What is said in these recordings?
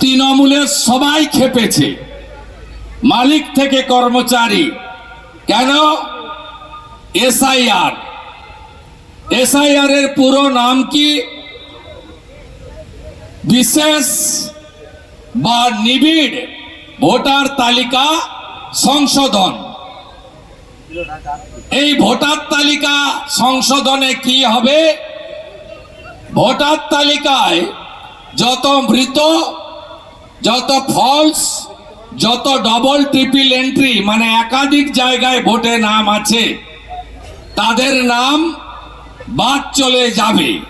তৃণমূলের সবাই খেপেছে। মালিক থেকে কর্মচারী। কেন? এসআইআর। এসআইআর এর পুরো নাম কি? বিশেষ বা নিবিড় ভোটার তালিকা সংশোধন। এই ভোটার তালিকা সংশোধনে কি হবে? ভোটার তালিকায় যত মৃত যত ফলস যত ডবল ট্রিপল এন্ট্রি মানে একাধিক জায়গায় ভোটে নাম আছে, তাদের নাম বাদ চলে যাবে।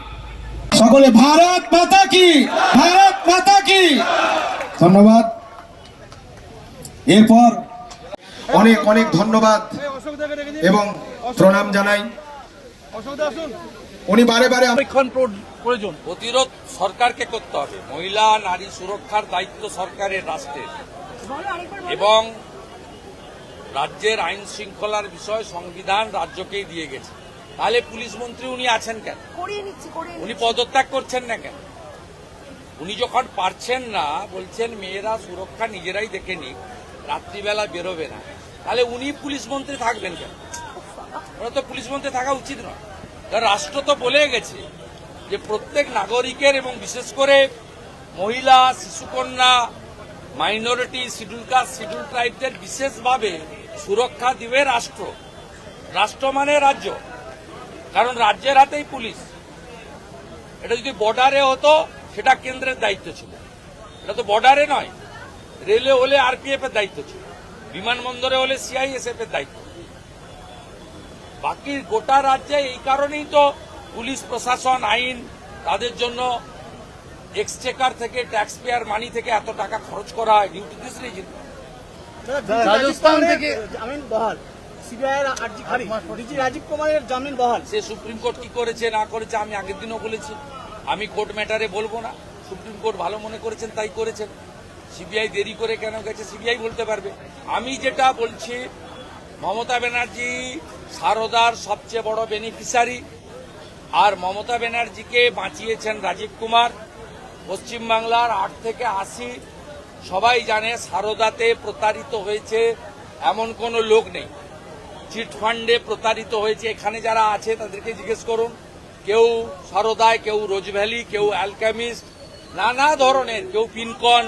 সকলে ভারত মাতা কি? ভারত মাতা কি? ধন্যবাদ। এরপর অনেক অনেক ধন্যবাদ এবং প্রণাম জানাই। উনি বারে বারে আম- সংরক্ষণ প্র- প্রয়োজন। প্রতিরোধ সরকারকে করতে হবে। মহিলা নারী সুরক্ষার দায়িত্ব সরকারের রাষ্ট্রের। এবং রাজ্যের আইন শৃঙ্খলার বিষয় সংবিধান রাজ্যকেই দিয়ে গেছে। তাহলে পুলিশ মন্ত্রী উনি আছেন কেন? উনি পদত্যাগ করছেন না কেন? উনি যখন পারছেন না বলছেন মেয়েরা সুরক্ষা নিজেরাই দেখে নিক রাত্রিবেলা বেরোবে না। তাহলে উনি পুলিশ মন্ত্রী থাকবেন কেন? ওরা তো পুলিশ মন্ত্রী থাকা উচিত নয়। রাষ্ট্র তো বলে গেছে যে প্রত্যেক নাগরিকের এবং বিশেষ করে মহিলা, শিশুকন্যা, মাইনরিটি, শিডিউল কাস্ট, শিডিউল ট্রাইবদের বিশেষভাবে সুরক্ষা দিবে রাষ্ট্র। রাষ্ট্র মানে রাজ্য। কারণ রাজ্যের হাতেই পুলিশ। এটা যদি বর্ডারে হতো, সেটা কেন্দ্রের দায়িত্ব ছিল। এটা তো বর্ডারে নয়। রেলে হলে আরপিএফ এর দায়িত্ব ছিল। বিমানবন্দরে হলে সিআইএসএফ এর দায়িত্ব। বাকি গোটা রাজ্যে এই কারণেই তো পুলিশ প্রশাসন আইন তাদের জন্য এক্সচেকার থেকে ট্যাক্স পেয়ার মানি থেকে এত টাকা খরচ করা হয়। ডিউটি দিস রিজন রাজস্থান থেকে জামিন বহাল। সিবিআই আরজি রাজীব কুমারের জামিন বহাল। সে সুপ্রিম কোর্ট কি করেছে না করেছে আমি আগের দিনও বলেছি। আমি কোর্ট ম্যাটারে বলব না। সুপ্রিম কোর্ট ভালো মনে করেছেন তাই করেছেন। সিবিআই দেরি করে কেন গেছে সিবিআই বলতে পারবে। আমি যেটা বলছি মমতা ব্যানার্জি সারদার সবচেয়ে বড় বেনিফিশিয়ারি আর মমতা ব্যানার্জিকে বাঁচিয়েছেন রাজীব কুমার। পশ্চিমবাংলার আট থেকে আশি, সবাই জানে সারদাতে প্রতারিত হয়েছে এমন কোনো লোক নেই। চিট ফান্ডে প্রতারিত হয়েছে, এখানে যারা আছে তাদেরকে জিজ্ঞেস করুন। কেউ সারদায়, কেউ রোজভ্যালি কেউ অ্যালকামিস্ট, নানা ধরনের, কেউ পিনকন,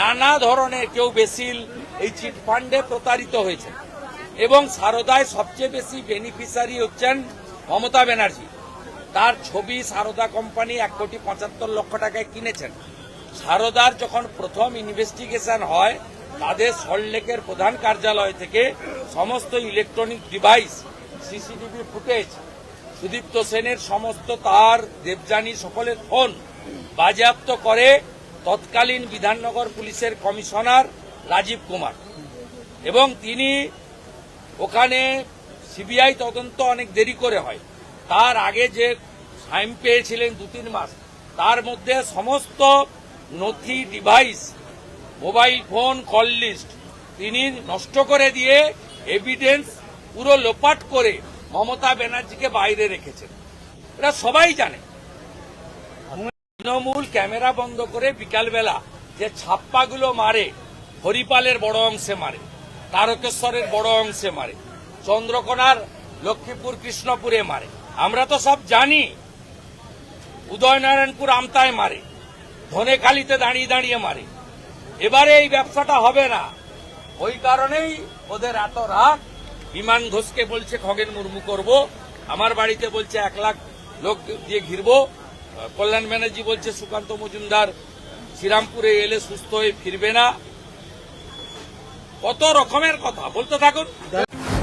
নানা ধরনের, কেউ বেসিল, এই চিট ফান্ডে প্রতারিত হয়েছে। এবং সারদায় সবচেয়ে বেশি বেনিফিশিয়ারি হচ্ছেন মমতা ব্যানার্জি, তার ছবি সারদা কোম্পানি এক কোটি পঁচাত্তর লক্ষ টাকায় কিনেছেন। সারদার যখন প্রথম ইনভেস্টিগেশন হয়, তাদের সল্টলেকের প্রধান কার্যালয় থেকে সমস্ত electronic device, CCTV footage, Sudipta সেনের সমস্ত তার, দেবযানী সকলের ফোন বাজেয়াপ্ত করে তৎকালীন বিধাননগর পুলিশের কমিশনার রাজীব কুমার। এবং তিনি ওখানে সিবিআই তদন্ত অনেক দেরি করে হয়। তার আগে যে টাইম পেয়েছিলেন দু তিন মাস, তার মধ্যে সমস্ত নথি, device, mobile phone, call list তিনি নষ্ট করে দিয়ে এভিডেন্স পুরো লোপাট করে মমতা ব্যানার্জিকে বাইরে রেখেছেন। এটা সবাই জানে। তৃণমূল ক্যামেরা বন্ধ করে বিকালবেলা যে ছাপ্পাগুলো মারে, হরিপালের বড় অংশে মারে, তারকেশ্বরের বড় অংশে মারে চন্দ্রকোনার লক্ষ্মীপুর কৃষ্ণপুরে মারে। আমরা তো সব জানি, উদয়নারায়ণপুর আমতায় মারে, ধনেখালিতে দাঁড়িয়ে দাঁড়িয়ে মারে। এবারে এই ব্যবসাটা হবে না। ওই কারণেই ওদের এত রাগ। বিমান ঘোষকে বলছে, খগেন মুর্মু করব। আমার বাড়িতে বলছে, এক লাখ লোক দিয়ে ঘিরবো। কল্যাণ ব্যানার্জি বলছে, সুকান্ত মজুমদার শ্রীরামপুরে এলে সুস্থ হয়ে ফিরবে না। কত রকমের কথা, বলতে থাকুন।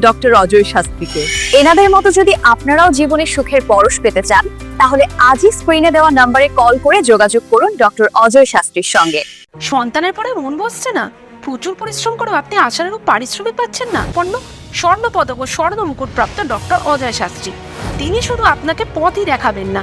ডক্টর অজয় শাস্ত্রীকে। এনাদের মতো যদি আপনারাও জীবনে সুখের পরশ পেতে চান, তাহলে আজই স্ক্রিনে দেওয়া নম্বরে কল করে যোগাযোগ করুন ডক্টর অজয় শাস্ত্রীর সঙ্গে। সন্তানের পরে মন বসছে না। প্রচুর পরিশ্রম করেও আপনি আশার আশানুরূপ পারিশ্রমিক পাচ্ছেন না। পণ্য স্বর্ণপদক ও স্বর্ণ মুকুটপ্রাপ্ত ডক্টর অজয় শাস্ত্রী। তিনি শুধু আপনাকে পথই দেখাবেন না।